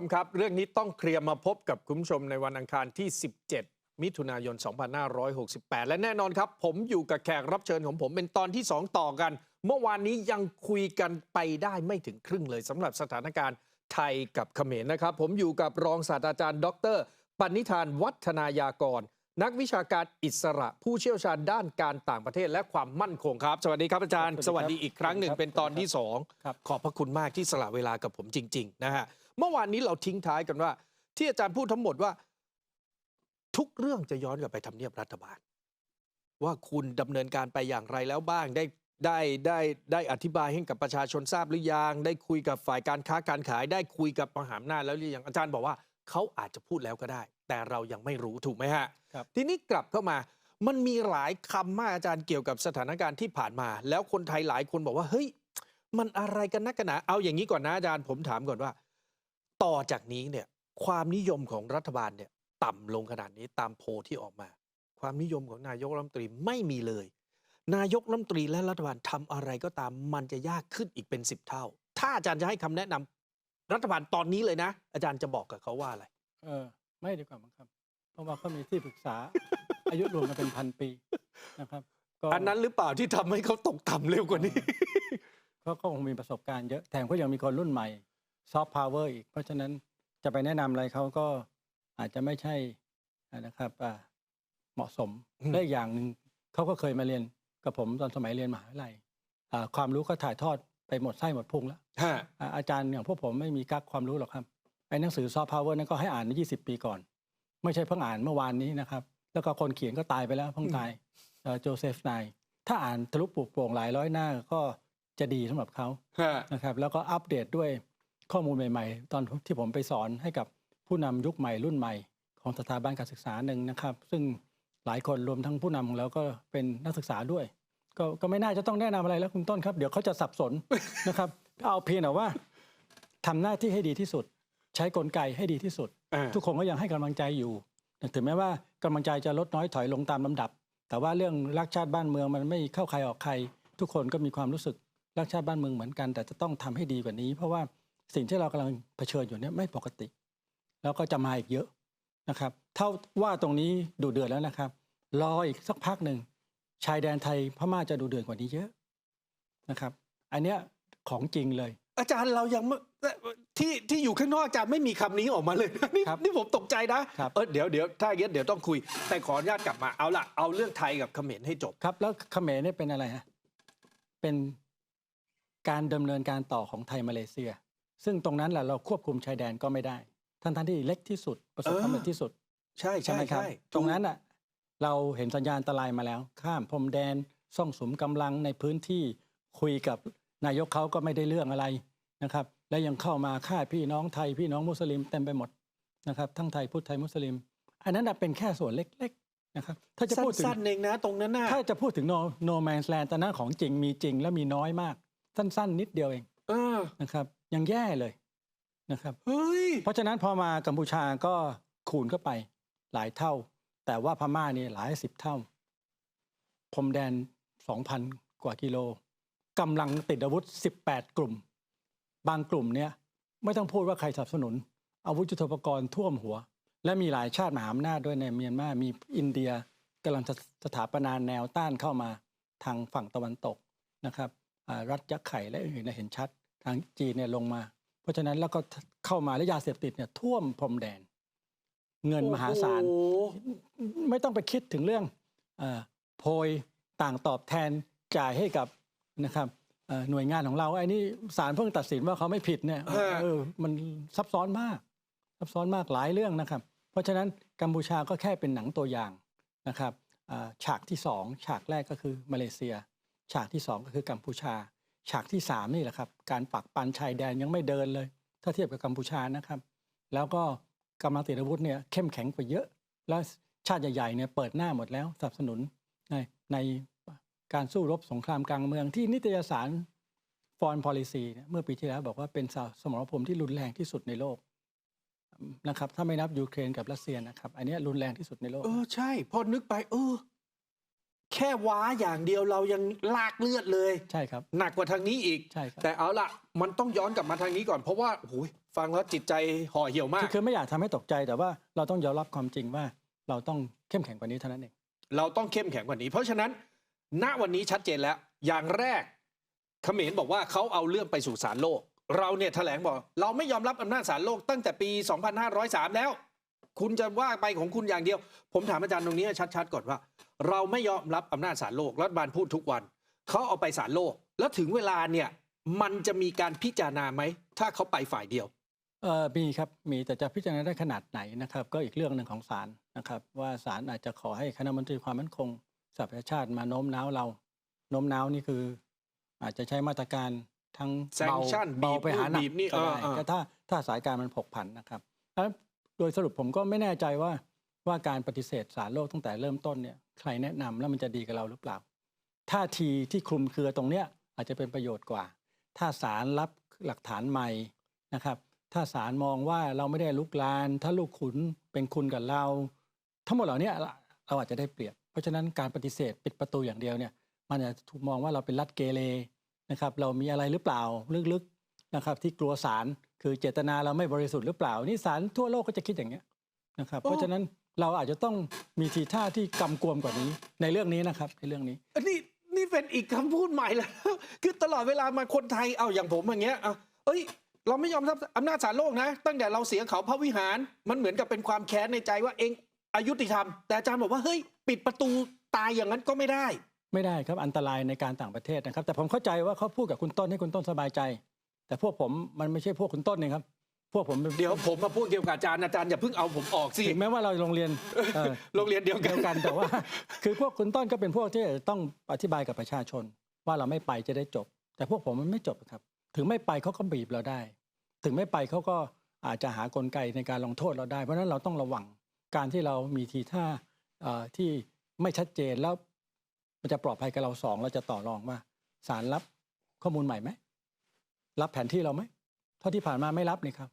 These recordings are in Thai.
มครับ เรื่องนี้ต้องเคลียร์มาพบกับคุณผู้ชมในวันอังคารที่ 17 มิถุนายน 2568 และแน่นอนครับ ผมอยู่กับแขกรับเชิญของผมเป็นตอนที่ 2 ต่อกัน เมื่อวานนี้ยังคุยกันไปได้ไม่ถึงครึ่งเลยสำหรับสถานการณ์ไทยกับเขมรนะครับ ผมอยู่กับรองศาสตราจารย์ดรปณิธานวัฒนายากร นักวิชาการอิสระ ผู้เชี่ยวชาญด้านการต่างประเทศและความมั่นคงครับ สวัสดีครับอาจารย์สสวัวัสสดีดีครับอีกครั้งหนึ่งสวัสดีครับเป็นตอนที่สองครับขอบพระคุณมากที่สละเวลากับผมจริง ๆ นะฮะ เมื่อวานนี้เราทิ้งท้ายกันว่า ที่อาจารย์พูดทั้งหมดว่า ทุกเรื่องจะย้อนกลับไปทำเนียบรัฐบาล ว่าคุณดำเนินการไปอย่างไรแล้วบ้างได้ได้ได้ได้อธิบายให้กับประชาชนทราบหรือยังได้คุยกับฝ่ายการค้าการขาย ได้คุยกับมหาอำนาจแล้วหรือยังอาจารย์บอกว่าเขาอาจจะพูดแล้วก็ได้ แต่เรายังไม่รู้ถูกไหมฮะครับทีนี้กลับเข้ามามันมีหลายคำมากอาจารย์เกี่ยวกับสถานการณ์ที่ผ่านมา แล้วคนไทยหลายคนบอกว่าเฮ้ยมันอะไรกันนักกันหนาเอาอย่างนี้ก่อนนะอาจารย์ผมถามก่อนว่า ต่อจากนี้เนี่ยความนิยมของรัฐบาลเนี่ยต่ำลงขนาดนี้ตามโพลที่ออกมา ความนิยมของนายกรัฐมนตรีไม่มีเลย นายกรัฐมนตรีและรัฐบาลทำอะไรก็ตามมันจะยากขึ้นอีกเป็นสิบเท่า ถ้าอาจารย์จะให้คำแนะนำรัฐบาลตอนนี้เลยนะ อาจารย์จะบอกกับเขาว่าอะไร เออ ไม่ดีกว่ามั้งครับ เพราะว่าเขามีที่ปรึกษา อายุรวมกันเป็นพันปีนะครับก็อันนั้นหรือเปล่าที่ทำให้เขาตกต่ำเร็วกว่านี้เขาก็คงมีประสบการณ์เยอะแถมก็ยังมีคนรุ่นใหม่ ซอฟต์พาวเวอร์อีก เพราะฉะนั้นจะไปแนะนำอะไรเขาก็อาจจะไม่ใช่นะครับอ่าเหมาะสมอืมและอีกอย่างหนึ่งเขาก็เคยมาเรียนกับผมตอนสมัยเรียนมหาวิทยาลัยอ่าความรู้ก็ถ่ายทอดไปหมดไส้หมดพุงแล้วฮะอ่าอาจารย์อย่างพวกผมไม่มีกักความรู้หรอกครับไอ้หนังสือซอฟต์พาวเวอร์นั้นก็ให้อ่านยี่สิบปีก่อน ไม่ใช่เพิ่งอ่านเมื่อวานนี้นะครับ แล้วก็คนเขียนก็ตายไปแล้วเพิ่งตายเอ่อโจเซฟไนน์ถ้าอ่านทะลุปลุกโปร่งหลายร้อยหน้าก็จะดีสำหรับเขาฮะนะครับแล้วก็อัปเดตด้วย ข้อมูลใหม่ ๆ ตอนที่ผมไปสอนให้กับผู้นำยุคใหม่รุ่นใหม่ ของสถาบันการศึกษาหนึ่งนะครับ ซึ่งหลายคนรวมทั้งผู้นำของเราก็เป็นนักศึกษาด้วยก็ก็ไม่น่าจะต้องแนะนำอะไรแล้วคุณต้นครับ เดี๋ยวเขาจะสับสนนะครับเอาเพียงแต่ว่าทำหน้าที่ให้ดีที่สุด ใช้กลไกให้ดีที่สุดอ่าทุกคนก็ยังให้กำลังใจอยู่ถึงแม้ว่ากำลังใจจะลดน้อยถอยลงตามลำดับ แต่ว่าเรื่องรักชาติบ้านเมืองมันไม่เข้าใครออกใคร ทุกคนก็มีความรู้สึกรักชาติบ้านเมืองเหมือนกัน แต่จะต้องทำให้ดีกว่านี้ เพราะว่า สิ่งที่เรากำลังเผชิญอยู่เนี่ยไม่ปกติ แล้วก็จะมาอีกเยอะนะครับ เท่าว่าตรงนี้ดูเดือดแล้วนะครับ รออีกสักพักหนึ่งชายแดนไทยพม่าจะดูเดือดกว่านี้เยอะนะครับ อันเนี้ยของจริงเลย อาจารย์เรายังไม่ที่ที่อยู่ข้างนอกอาจารย์ไม่มีคำนี้ออกมาเลยนะนี่ครับนี่ผมตกใจนะครับเออเดี๋ยวเดี๋ยวถ้าอย่างนี้นเดี๋ยวต้องคุย แต่ขออนุญาตกลับมาเอาละเอาเรื่องไทยกับเขมรให้จบครับ แล้วเขมรเนี่ยเป็นอะไรฮะเป็นการดำเนินการต่อของไทยมาเลเซีย ซึ่งตรงนั้นแหละเราควบคุมชายแดนก็ไม่ได้ทั้งท่านที่เล็กที่สุดประสบความสำเร็จที่สุด ใช่ใช่ใช่ไหมครับใช่ตรงนั้นอะเราเห็นสัญญาณอันตรายมาแล้ว ข้ามพรมแดนซ่องสุมกำลังในพื้นที่คุยกับนายกเขาก็ไม่ได้เรื่องอะไรนะครับ และยังเข้ามาฆ่าพี่น้องไทยพี่น้องมุสลิมเต็มไปหมดนะครับทั้งไทยพุทธไทยมุสลิม อันนั้นน่ะเป็นแค่ส่วนเล็กๆนะครับถ้าจะพูดถึงสั้นๆเองนะตรงนั้นน่ะถ้าจะพูดถึง no no man's land ตอนนั้นของจริงมีจริงและมีน้อยมาก สั้นๆ นิดเดียวเองเออนะครับ ยังแย่เลยนะครับเฮ้ยเพราะฉะนั้นพอมากัมพูชาก็คูณเข้าไปหลายเท่า แต่ว่าพม่านี่หลายสิบเท่าพรมแดน2,000กว่ากิโลกำลังติดอาวุธ 18 กลุ่ม บางกลุ่มเนี่ยไม่ต้องพูดว่าใครสนับสนุน อาวุธยุทโธปกรณ์ท่วมหัว และมีหลายชาติมหาอำนาจด้วยในเมียนมา มีอินเดียกำลังจะสถาปนาแนวต้านเข้ามาทางฝั่งตะวันตกนะครับอ่ารัฐยักษ์ไข่และอื่นๆเนี่ยเห็นชัดทางจีนเนี่ยลงมา เพราะฉะนั้นแล้วก็เข้ามาและยาเสพติดเนี่ยท่วมพรมแดน เงินมหาศาลโอ้โหไม่ต้องไปคิดถึงเรื่องเออโพยต่างตอบแทนจ่ายให้กับนะครับเอ่อหน่วยงานของเราไอ้นี่ศาลเพิ่งตัดสินว่าเขาไม่ผิดเนี่ยเออมันซับซ้อนมาก ซับซ้อนมากหลายเรื่องนะครับ เพราะฉะนั้นกัมพูชาก็แค่เป็นหนังตัวอย่างนะครับอ่าฉากที่สองฉากแรกก็คือมาเลเซีย ฉากที่สองก็คือกัมพูชา ฉากที่สามนี่แหละครับ การปักปันชายแดนยังไม่เดินเลย ถ้าเทียบกับกัมพูชานะครับ แล้วก็กำลังติดอาวุธเนี่ยเข้มแข็งกว่าเยอะ แล้วชาติใหญ่ๆเนี่ยเปิดหน้าหมดแล้วสนับสนุนในในการสู้รบสงครามกลางเมืองที่นิตยสาร Foreign Policy เนี่ยเมื่อปีที่แล้วบอกว่าเป็นสมรภูมิที่รุนแรงที่สุดในโลกนะครับถ้าไม่นับยูเครนกับรัสเซียนะครับ อันนี้รุนแรงที่สุดในโลก เออ ใช่ พอนึกไป เออ แคแค่ว้าอย่างเดียวเรายังลากเลือดเลย ใช่ครับ หนักกว่าทางนี้อีก ใช่ครับ แต่เอาละมันต้องย้อนกลับมาทางนี้ก่อนเพราะว่าโอ้โหฟังแล้วจิตใจห่อเหี่ยวมาคืกอคือไม่อยากทำให้ตกใจแต่ว่าเราต้องยอมรับความจริงว่าเราต้องเข้มแข็งกว่านี้เท่านั้นเองเราต้องเข้มแข็งกว่านี้ เพราะฉะนั้น ณวันนี้ชัดเจนแล้ว อย่างแรกเขมรบอกว่าเขาเอาเรื่องไปสู่ศาลโลก เราเนี่ยแถลงบอก เราไม่ยอมรับอำนาจศาลโลกตั้งแต่ปี 2503 แล้ว คุณจะว่าไปของคุณอย่างเดียว ผมถามอาจารย์ตรงนี้ให้ชัดๆก่อนว่า เราไม่ยอมรับอำนาจศาลโลก รัฐบาลพูดทุกวัน เขาเอาไปศาลโลก แล้วถึงเวลาเนี่ยมันจะมีการพิจารณาไหม ถ้าเขาไปฝ่ายเดียวเออมีครับมีแต่จะพิจารณาได้ขนาดไหนนะครับ ก็อีกเรื่องหนึ่งของศาลนะครับ ว่าศาลอาจจะขอให้คณะมนตรีความมั่นคงสหประชาชาติมาโน้มน้าวเราโน้มน้าวนี่คือ อาจจะใช้มาตรการทั้งเบา Sanction เบาบีบไปหาหนับีกบนี่ก็ได้เออเออแต่ถ้าถ้าสายการมันผกผันนะครับแล้วโดยสรุปผมก็ไม่แน่ใจว่า ว่าการปฏิเสธสารโลกตั้งแต่เริ่มต้นเนี่ยใครแนะนำแล้วมันจะดีกับเราหรือเปล่าท่าทีที่คลุมเครือตรงเนี้ยอาจจะเป็นประโยชน์กว่า ถ้าศาลรับหลักฐานใหม่นะครับ ถ้าศาลมองว่าเราไม่ได้ลุกลาน ถ้าลูกขุนเป็นคุณกับเรา ทั้งหมดเหล่านี้เราอาจจะได้เปรียบ เพราะฉะนั้นการปฏิเสธปิดประตูอย่างเดียวเนี่ยมันจะถูกมองว่าเราเป็นรัฐเกเรนะครับ เรามีอะไรหรือเปล่าลึกๆนะครับ ที่กลัวศาลคือเจตนาเราไม่บริสุทธิ์หรือเปล่า นี่ศาลทั่วโลกก็จะคิดอย่างเงี้ยนะครับ เพราะฉะนั้น เราอาจจะต้องมีทีท่าที่กำกวมกว่านี้ในเรื่องนี้นะครับในเรื่องนี้ อันนี้นี่เป็นอีกคำพูดใหม่แล้ว คือตลอดเวลามาคนไทยเอาอย่างผมอย่างเงี้ยเอาเอ้ย เราไม่ยอมรับอำนาจศาลโลกนะ ตั้งแต่เราเสียเขาพระวิหาร มันเหมือนกับเป็นความแค้นในใจว่าเองอายุติธรรม แต่อาจารย์บอกว่าเฮ้ย ปิดประตูตายอย่างนั้นก็ไม่ได้ ไม่ได้ครับอันตรายในการต่างประเทศนะครับ แต่ผมเข้าใจว่าเขาพูดกับคุณต้นให้คุณต้นสบายใจ แต่พวกผมมันไม่ใช่พวกคุณต้นนะครับ พวกผมเดี๋ยวผมมาพูดเกี่ยวกับอาจารย์อาจารย์อย่าเพิ่งเอาผมออกสิถึงแม้ว่าเราโรงเรียนเอ่อโรงเรียนเดียวกัเดีนยวกันแต่ว่า คือพวกคุณต้นก็เป็นพวกที่ต้องอธิบายกับประชาชน ว่าเราไม่ไปจะได้จบ แต่พวกผมมันไม่จบครับ ถึงไม่ไปเขาก็บีบเราได้ ถึงไม่ไปเขาก็อาจจะหากลไกในการลงโทษเราได้ เพราะฉะนั้นเราต้องระวังการที่เรามีทีท่าเอ่อที่ไม่ชัดเจนแล้ว มันจะปลอดภัยกับเราสองเราจะต่อรองว่าศาลรับข้อมูลใหม่ไหมรับแผนที่เราไหมเท่าที่ผ่านมาไม่รับนี่ครับ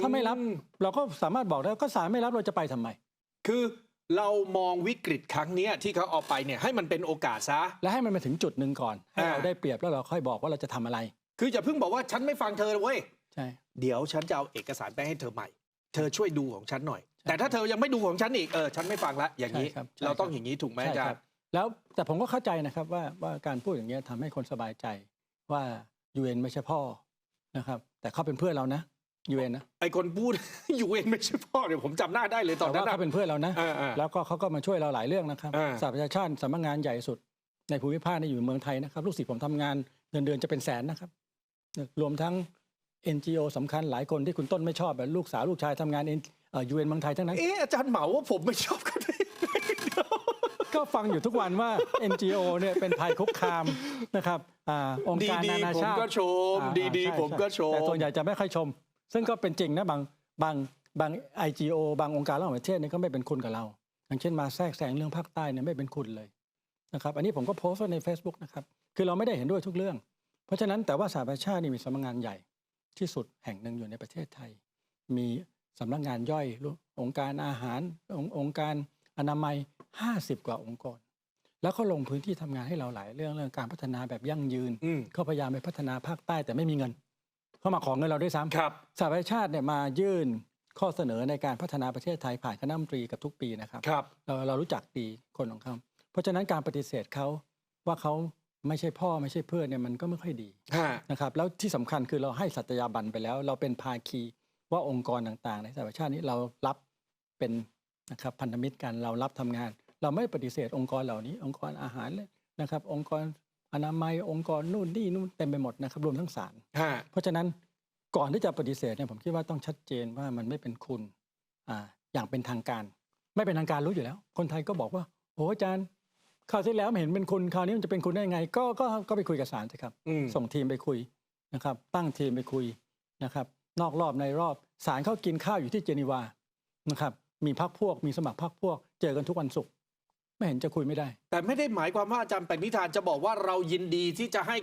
ถ้าไม่รับอืเราก็สามารถบอกได้ก็ศาลไม่รับเราจะไปทำไม คือเรามองวิกฤตครั้งเนี้ยที่เขาเอาไปเนี่ยให้มันเป็นโอกาสซะ และให้มันมาถึงจุดหนึ่งก่อนให้อ่าเราได้เปรียบแล้วเราค่อยบอกว่าเราจะทำอะไร คืออย่าเพิ่งบอกว่าฉันไม่ฟังเธอเว้ย ใช่ เดี๋ยวฉันจะเอาเอกสารไปให้เธอใหม่ เธอช่วยดูของฉันหน่อยใช่แต่ถ้าเธอยังไม่ดูของฉันอีก เออ ฉันไม่ฟังละ อย่างนี้ ใช่ครับใช่เราต้องครับอย่างนี้ถูกไหมใช่อาจาครรับย์ แล้วแต่ผมก็เข้าใจนะครับว่าว่าการพูดอย่างเงี้ยทำให้คนสบายใจว่ายูเอ็นไม่ใช่พ่อนะครับ แต่เขาเป็นเพื่อนเรานะ ยูเอ็นนะไอคนพูดอยู่เองไม่ใช่พ่อเนี่ยผมจำหน้าได้เลยตอนแต่นั้นว่านะเขาเป็นเพื่อนเรานะ อ่าอ่าแล้วก็เขาก็มาช่วยเราหลายเรื่องนะครับอ่า สหประชาชาติสำนักงานใหญ่สุด ในภูมิภาคนี่อยู่เมืองไทยนะครับ ลูกศิษย์ผมทำงานเงินเดือนจะเป็นแสนนะครับ รวมทั้ง NGO สำคัญหลายคนที่คุณต้นไม่ชอบแบบลูกสาวลูกชายทำงานเอ็นยูเอ็นเมืองไทยทั้งนั้น เอ๊ะอาจารย์เหมาว่าผมไม่ชอบกันได้ก็ฟังอยู่ทุกวันว่า NGO เนี่ยเป็นภัยคุกคามนะครับอาองค์ดีการดีนานาผมชาติก็ชม อ่าดีดีใช่ผมก็ชม แต่ส่วนใหญ่จะไม่ค่อยชม ซึ่งก็เป็นจริงนะบางบางบาง IGO บางองค์การระหว่างประเทศเนี่ยก็ไม่เป็นคุณกับเรา อย่างเช่นมาแทรกแซงเรื่องภาคใต้เนี่ยไม่เป็นคุณเลยนะครับอันนี้ผมก็โพสต์ไว้ใน Facebook นะครับคือเราไม่ได้เห็นด้วยทุกเรื่อง เพราะฉะนั้นแต่ว่าสหประชาชาตินี่มีสำนักงานใหญ่ที่สุดแห่งหนึ่งอยู่ในประเทศไทย มีสำนักงานย่อยองค์การอาหารองค์องค์การอนามัย 50 กว่าองค์กร แล้วเขาลงพื้นที่ทำงานให้เราหลายเรื่องเรื่องการพัฒนาแบบยั่งยืนอืมเขาพยายามไปพัฒนาภาคใต้แต่ไม่มีเงิน เขามาขอเงินเราด้วยซ้ำครับ สหประชาชาติเนี่ยมายื่นข้อเสนอในการพัฒนาประเทศไทยผ่านคณะรัฐมนตรีกับทุกปีนะครับ ครับ เราเรารู้จักดีคนของเขาเพราะฉะนั้นการปฏิเสธเขาว่าเขาไม่ใช่พ่อไม่ใช่เพื่อนเนี่ยมันก็ไม่ค่อยดีฮะ นะครับแล้วที่สำคัญคือเราให้สัตยาบันไปแล้ว เราเป็นภาคีว่าองค์กรต่างๆ ในสหประชาชาตินี้เรารับเป็นนะครับพันธมิตรกันเรารับทำงาน เราไม่ปฏิเสธองค์กรเหล่านี้ องค์กรอาหารเลยนะครับ องค์กร อนามัยองค์กรนู่นนี่นู่นเต็มไปหมดนะครับรวมทั้งศาลฮะเพราะฉะนั้นก่อนที่จะปฏิเสธเนี่ยผมคิดว่าต้องชัดเจนว่ามันไม่เป็นคุณอ่าอย่างเป็นทางการ ไม่เป็นทางการรู้อยู่แล้ว คนไทยก็บอกว่าโอ้อาจารย์คราวที่แล้วไม่เห็นเป็นคุณคราวนี้มันจะเป็นคุณได้ยังไง ก็ก็ก็ไปคุยกับศาลสิครับอืมส่งทีมไปคุยนะครับ ตั้งทีมไปคุยนะครับ นอกรอบในรอบศาลเขากินข้าวอยู่ที่เจนีวานะครับมีพักพวกมีสมัครพักพวก เจอกันทุกวันศุกร์ ไม่เห็นจะคุยไม่ได้ แต่ไม่ได้หมายความว่าอาจารย์ปณิธานจะบอกว่าเรายินดีที่จะให้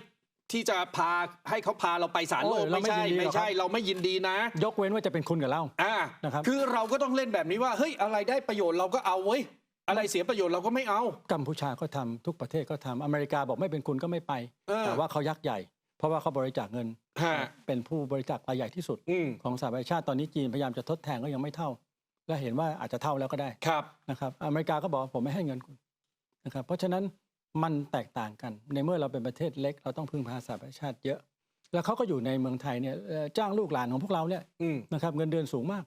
ที่จะพาให้เขาพาเราไปศาลโลกโอ้ยเราไม่ไม่ใช่ยินดีหรไม่อกใช่ครับเราไม่ยินดีนะ ยกเว้นว่าจะเป็นคุณกับเราอ่านะครับคือเราก็ต้องเล่นแบบนี้ว่าเฮ้ยอะไรได้ประโยชน์เราก็เอาเว้ยอะไรเสียประโยชน์เราก็ไม่เอา กัมพูชาก็ทำทุกประเทศก็ทำอเมริกาบอกไม่เป็นคุณก็ไม่ไปเออแต่ว่าเขายักษ์ใหญ่ เพราะว่าเขาบริจาคเงินฮะเป็นผู้บริจาครายใหญ่ที่สุดอืมของสหประชาชาติตอนนี้จีนพยายามจะทดแทนก็ยังไม่เท่า และเห็นว่าอาจจะเท่าแล้วก็ได้ครับนะครับอเมริกาก็บอกว่าผมไม่ให้เงินคุณนะครับเพราะฉะนั้นมันแตกต่างกัน ในเมื่อเราเป็นประเทศเล็ก เราต้องพึ่งพาสหประชาชาติเยอะ แล้วเขาก็อยู่ในเมืองไทยเนี่ยเอ่อจ้างลูกหลานของพวกเราเนี่ยอืมนะครับเงินเดือนสูงมาก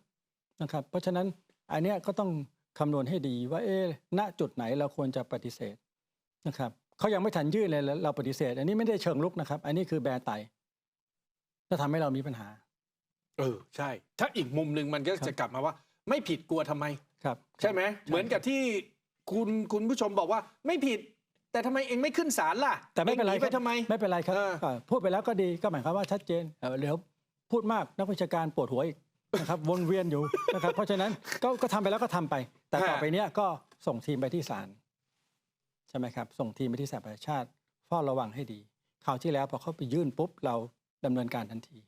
นะครับเพราะฉะนั้นอันเนี้ยก็ต้องคำนวณให้ดีว่าเอ๊ะณจุดไหนเราควรจะปฏิเสธนะครับเขายังไม่ทันยื่นเลยแล้วเราปฏิเสธ อันนี้ไม่ได้เชิงลุกนะครับ อันนี้คือแบร์ไตจะทำให้เรามีปัญหา เออใช่ ถ้าอีกมุมหนึ่งมันก็ครับจะกลับมาว่า ไม่ผิดกลัวทำไม ครับใช่ไหมเหมือนกับที่คุณคุณผู้ชมบอกว่าไม่ผิด แต่ทำไมเองไม่ขึ้นศาลล่ะแต่ไม่เป็นไรองหคไปบทำไม ไม่เป็นไรครับเออ ก็พูดไปแล้วก็ดีก็หมายความว่าชัดเจนเอ่อเดี๋ยวพูดมากนักวิชาการปวดหัวอีกนะครับ วนเวียนอยู่นะครับ เพราะฉะนั้นก็ก็ทำไปแล้วก็ทำไป แต่ต่อไปเนี้ยก็ส่งทีมไปที่ศาลใช่ไหมครับ ส่งทีมไปที่สหประชาชาติเฝ้าระวังให้ดีคราวที่แล้วพอเขาไปยื่นปุ๊บเราดำเนินการทันที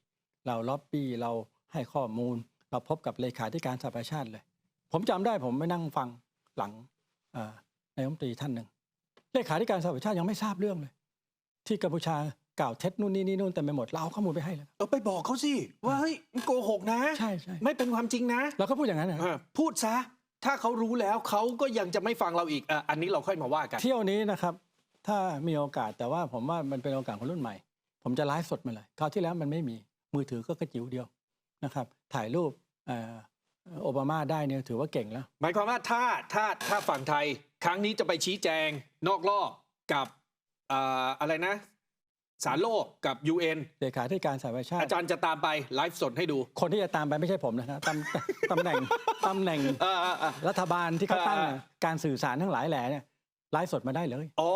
เราล็อบบี้เราให้ข้อมูล เราพบกับเลขาธิการสหประชาชาติเลย ผมจำได้ผมไปนั่งฟังหลังเอ่อนายกรัฐมนตรีท่านหนึ่งเลขาธิการสหประชาชาติยังไม่ทราบเรื่องเลย ที่กัมพูชากล่าวเท็จนู่นนี่นี่นู่นเต็มไปหมดเราเอาข้อมูลไปให้แล้วเออไปบอกเขาสิว่าเฮ้ยมันโกหกนะใช่ใช่ไม่เป็นความจริงนะเราก็พูดอย่างนั้นนะเออพูดซะถ้าเขารู้แล้วเขาก็ยังจะไม่ฟังเราอีกอะอันนี้เราค่อยมาว่ากันเที่ยวนี้นะครับ ถ้ามีโอกาสแต่ว่าผมว่ามันเป็นโอกาสของรุ่นใหม่ ผมจะไลฟ์สดมาเลยคราวที่แล้วมันไม่มีมือถือก็กระจิ๋วเดียว นะครับถ่ายรูปเอ่อโอบามาได้เนี่ยถือว่าเก่งแล้ว หมายความว่าถ้าถ้าถ้าฝั่งไทย ครั้งนี้จะไปชี้แจงนอกรอบกับอ่าอะไรนะ สารโลกกับ UN เลขาธิการสหประชาชาอาติจารย์จะตามไปไลฟ์สดให้ดู คนที่จะตามไปไม่ใช่ผมนะครับตำตำแหน่งตำแหน่งเออเออเออรัฐบาลที่เขาตั้งอ่าเนี่ยการสื่อสารทั้งหลายแหล่เนี่ยไลฟ์สดมาได้เลย อ๋อ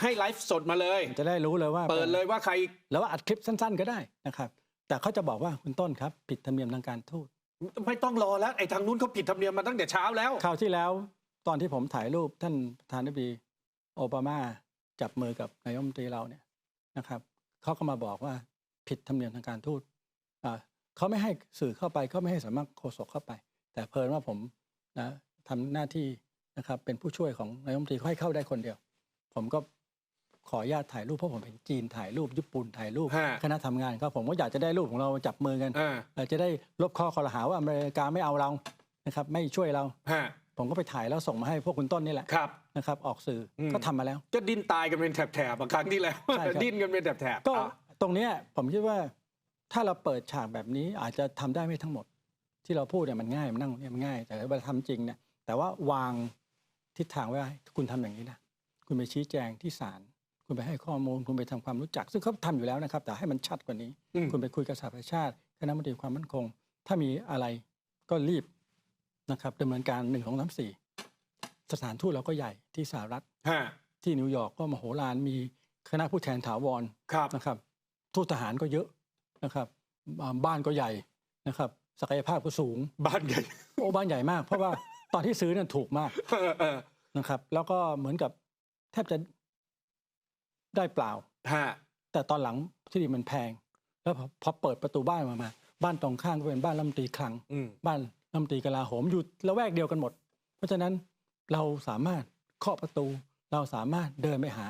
ให้ไลฟ์สดมาเลย จะได้รู้เลยว่า เปิดเลยว่าใคร แล้วว่าอัดคลิปสั้น ๆ ก็ได้นะครับ แต่เขาจะบอกว่าคุณต้นครับ ผิดธรรมเนียมทางการทูตไม่ต้องรอแล้วไอ้ทางนู้นเขาผิดธรรมเนียมมาตั้งแต่เช้าแล้วคราวที่แล้ว ตอนที่ผมถ่ายรูปท่านประธานาธิบดีโอบามาจับมือกับนายกรัฐมนตรีเราเนี่ยนะครับเขาก็มาบอกว่าผิดธรรมเนียมทางการทูตอ่าเขาไม่ให้สื่อเข้าไปเขาไม่ให้สำนักโฆษกเข้าไป แต่เพลินว่าผมนะทำหน้าที่นะครับเป็นผู้ช่วยของนายกรัฐมนตรีเขาให้เข้าได้คนเดียว ผมก็ ขออนุญาตถ่ายรูปเพราะผมเป็นจีนถ่ายรูปญี่ปุ่นถ่ายรูปฮะคณะทำงานเขาผมก็อยากจะได้รูปของเราจับมือกันอ่าเราจะได้ลบข้อคอรหาว่าอเมริกาไม่เอาเรานะครับไม่ช่วยเรา ฮะผมก็ไปถ่ายแล้วส่งมาให้พวกคุณต้นนี่แหละครับ นะครับออกสื่ออม ก็ทำมาแล้ว ก็ดิ้นตายกันเป็นแถบๆอะครั้งที่แล้วใช่ครับ ดิ้นกันเป็นแถบๆก็อะตรงเนี้ยผมคิดว่าถ้าเราเปิดฉากแบบนี้อาจจะทำได้ไม่ทั้งหมด ที่เราพูดเนี่ยมันง่ายมันนั่งเนี่ยมันง่าย แต่เวลาทำจริงเนี่ยแต่ว่าวางทิศทางไว้ว่าคุณทำอย่างนี้นะคุณไปชี้แจงที่ศาล คุณไปให้ข้อมูล คุณไปทำความรู้จัก ซึ่งเขาทำอยู่แล้วนะครับ แต่ให้มันชัดกว่านี้อืมคุณไปคุยกับสหประชาติคณะมนตรีความมั่นคง ถ้ามีอะไรก็รีบนะครับดำเนินการหนึ่งของน้ำสี่สถานทูตเราก็ใหญ่ที่สหรัฐฮะที่นิวยอร์กก็มโหฬารมีคณะผู้แทนถาวรครับนะครับทูตทหารก็เยอะนะครับอ่าบ้านก็ใหญ่นะครับศักยภาพก็สูง บ้านใหญ่โอ้บ้านใหญ่มาก เพราะว่าตอนที่ซื้อเนี่ยถูกมากเออเออนะครับ แล้วก็เหมือนกับแทบจะ ได้เปล่า ฮะ แต่ตอนหลังที่ดินมันแพง แล้วพอพอเปิดประตูบ้านมามา บ้านตรงข้างก็เป็นบ้านรัฐมนตรีคลัง อืม บ้านรัฐมนตรีกลาโหมอยู่ละแวกเดียวกันหมด เพราะฉะนั้นเราสามารถเคาะประตู เราสามารถเดินไปหา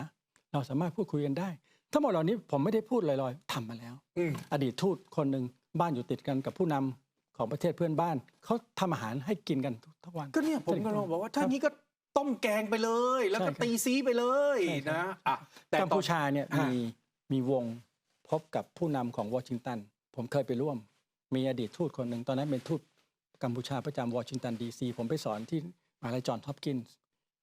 เราสามารถพูดคุยกันได้ ทั้งหมดเหล่านี้ผมไม่ได้พูดลอยๆทำมาแล้ว อืม อดีตทูตคนหนึ่งบ้านอยู่ติดกันกับผู้นำของประเทศเพื่อนบ้านเขาทำอาหารให้กินกันทุกวัน ก็เนี่ยผมก็ลองบอกว่าถ้างี้ก็ ต้มแกงไปเลย แล้วก็ใช่ครับตีซีไปเลยใช่ครับนะอะแต่กัมตอนพูชาเนี่ยฮะมีมีวงพบกับผู้นำของวอชิงตัน ผมเคยไปร่วม มีอดีตทูตคนหนึ่งตอนนั้นเป็นทูตกัมพูชาประจำวอชิงตันดีซีผมไปสอนที่มหาลัยจอห์นฮอปกินส์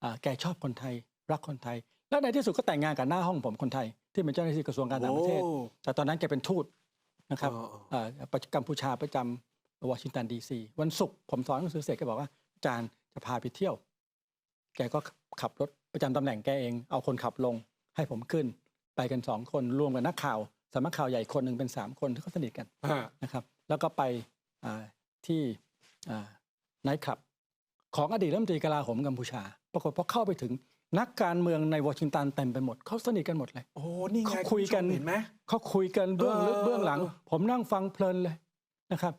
อ่าแกชอบคนไทย รักคนไทย แล้วในที่สุดก็แต่งงานกับหน้าห้องผมคนไทย ที่เป็นเจ้าหน้าที่กระทรวงการต่างประเทศโอ้แต่ตอนนั้นแกเป็นทูตนะครับเออเออเอ่อประกัมพูชาประจำวอชิงตันดีซีวันศุกร์ผมสอนหนังสือเสร็จแกบอกว่าอาจารย์จะพาไปเที่ยว แกก็ขับรถประจำตำแหน่งแกเอง เอาคนขับลง ให้ผมขึ้น ไปกันสองคนรวมกับนักข่าวสำนักข่าวใหญ่คนหนึ่งเป็นสามคนที่เขาสนิทกันฮะนะครับแล้วก็ไปอ่าที่ไนท์คลับ ของอดีตรัฐมนตรีกลาโหมกัมพูชา ปรากฏพอเข้าไปถึงนักการเมืองในวอชิงตันเต็มไปหมดเขาสนิทกันหมดเลยโอ้นี่ไงเขาคุยกันณผู้ชมเห็นไหมเขาคุยกันเบื้องลึกเออเบื้องหลังเออผมนั่งฟังเพลินเลยนะครับ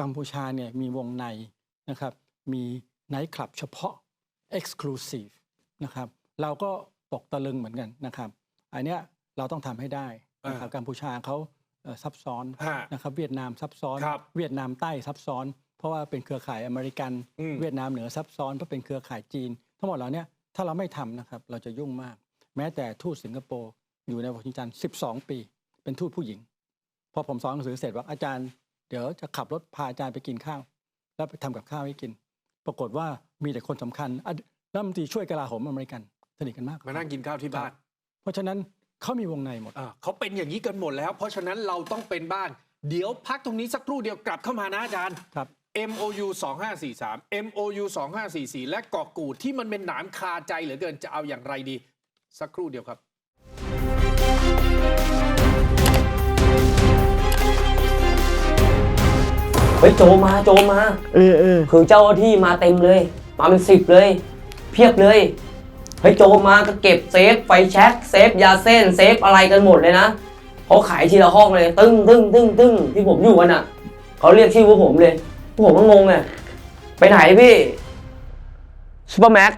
กัมพูชาเนี่ยมีวงในนะครับ มีไนท์คลับเฉพาะ exclusive นะครับเราก็ตกตะลึงเหมือนกันนะครับอันเนี้ยเราต้องทำให้ได้นะครับกัมพูชาเขาเอ่อซับซ้อนฮะนะครับเวียดนามซับซ้อนครับเวียดนามใต้ซับซ้อน เพราะว่าเป็นเครือข่ายอเมริกันอืมเวียดนามเหนือซับซ้อนเพราะเป็นเครือข่ายจีน ทั้งหมดเหล่าเนี้ยถ้าเราไม่ทำนะครับเราจะยุ่งมาก แม้แต่ทูตสิงคโปร์อยู่ในวอชิงตัน 12 ปี เป็นทูตผู้หญิง พอผมสอนหนังสือเสร็จว่าอาจารย์ เดี๋ยวจะขับรถพาอาจารย์ไปกินข้าว แล้วไปทำกับข้าวให้กิน ปรากฏว่า มีแต่คนสำคัญอดีรัฐมนตรีช่วยกลาโหมอเมริกันสนิทกันมากมานั่งกินข้าวที่บ้าน เพราะฉะนั้นเขามีวงในหมดอ่าเขาเป็นอย่างนี้กันหมดแล้ว เพราะฉะนั้นเราต้องเป็นบ้างเดี๋ยวพักตรงนี้สักครู่เดียวกลับเข้ามานะอาจารย์ครับ MOU 2543 MOU 2544 และเกาะกูดที่มันเป็นหนามคาใจเหลือเกินจะเอาอย่างไรดี สักครู่เดียวครับเฮ้ยโจมมาโจมมา เออเออคือเจ้าหน้าที่มาเต็มเลย มาเป็นสิบเลย เพียบเลย เฮ้ยโจมาก็เก็บเซฟไฟแช็กเซฟยาเส้นเซฟอะไรกันหมดเลยนะเขาขายทีละห้องเลย ตึ้งตึ้งตึ้งตึ้งที่ผมอยู่กันอะเขาเรียกชื่อพวกผมเลยพวกผมก็งงไงไปไหนพี่ซูเปอร์แม็ก